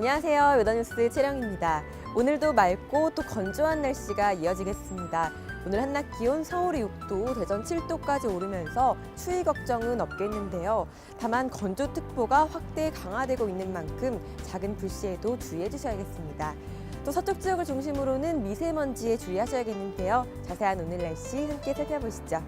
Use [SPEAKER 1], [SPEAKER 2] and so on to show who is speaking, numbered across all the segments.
[SPEAKER 1] 안녕하세요. 요다뉴스 채령입니다. 오늘도 맑고 또 건조한 날씨가 이어지겠습니다. 오늘 한낮 기온 서울이 6도, 대전 7도까지 오르면서 추위 걱정은 없겠는데요. 다만 건조특보가 확대 강화되고 있는 만큼 작은 불씨에도 주의해 주셔야겠습니다. 또 서쪽 지역을 중심으로는 미세먼지에 주의하셔야겠는데요. 자세한 오늘 날씨 함께 살펴보시죠.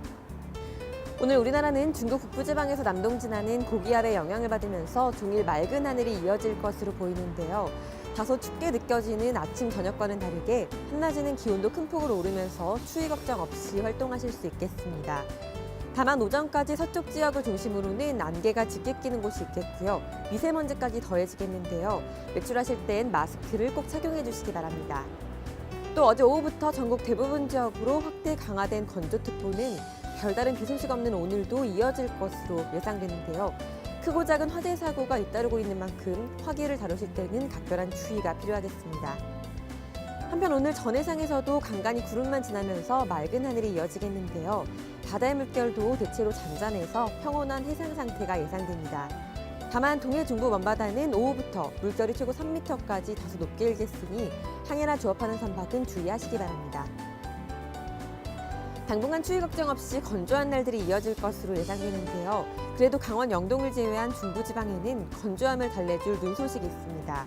[SPEAKER 1] 오늘 우리나라는 중국 북부지방에서 남동진하는 고기압의 영향을 받으면서 종일 맑은 하늘이 이어질 것으로 보이는데요. 다소 춥게 느껴지는 아침 저녁과는 다르게 한낮에는 기온도 큰 폭으로 오르면서 추위 걱정 없이 활동하실 수 있겠습니다. 다만 오전까지 서쪽 지역을 중심으로는 안개가 짙게 끼는 곳이 있겠고요. 미세먼지까지 더해지겠는데요. 외출하실 땐 마스크를 꼭 착용해 주시기 바랍니다. 또 어제 오후부터 전국 대부분 지역으로 확대 강화된 건조특보는 별다른 비 소식 없는 오늘도 이어질 것으로 예상되는데요. 크고 작은 화재 사고가 잇따르고 있는 만큼 화기를 다루실 때는 각별한 주의가 필요하겠습니다. 한편 오늘 전해상에서도 간간히 구름만 지나면서 맑은 하늘이 이어지겠는데요. 바다의 물결도 대체로 잔잔해서 평온한 해상 상태가 예상됩니다. 다만 동해 중부 먼바다는 오후부터 물결이 최고 3m까지 다소 높게 일겠으니 항해나 조업하는 선박은 주의하시기 바랍니다. 당분간 추위 걱정 없이 건조한 날들이 이어질 것으로 예상되는데요. 그래도 강원 영동을 제외한 중부지방에는 건조함을 달래줄 눈 소식이 있습니다.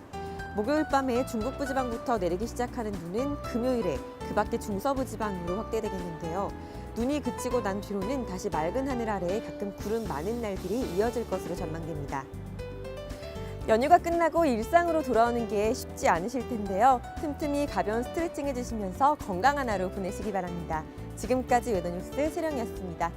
[SPEAKER 1] 목요일 밤에 중북부 지방부터 내리기 시작하는 눈은 금요일에 그 밖에 중서부 지방으로 확대되겠는데요. 눈이 그치고 난 뒤로는 다시 맑은 하늘 아래에 가끔 구름 많은 날들이 이어질 것으로 전망됩니다. 연휴가 끝나고 일상으로 돌아오는 게 쉽지 않으실 텐데요. 틈틈이 가벼운 스트레칭 해주시면서 건강한 하루 보내시기 바랍니다. 지금까지 외도뉴스 세령이었습니다.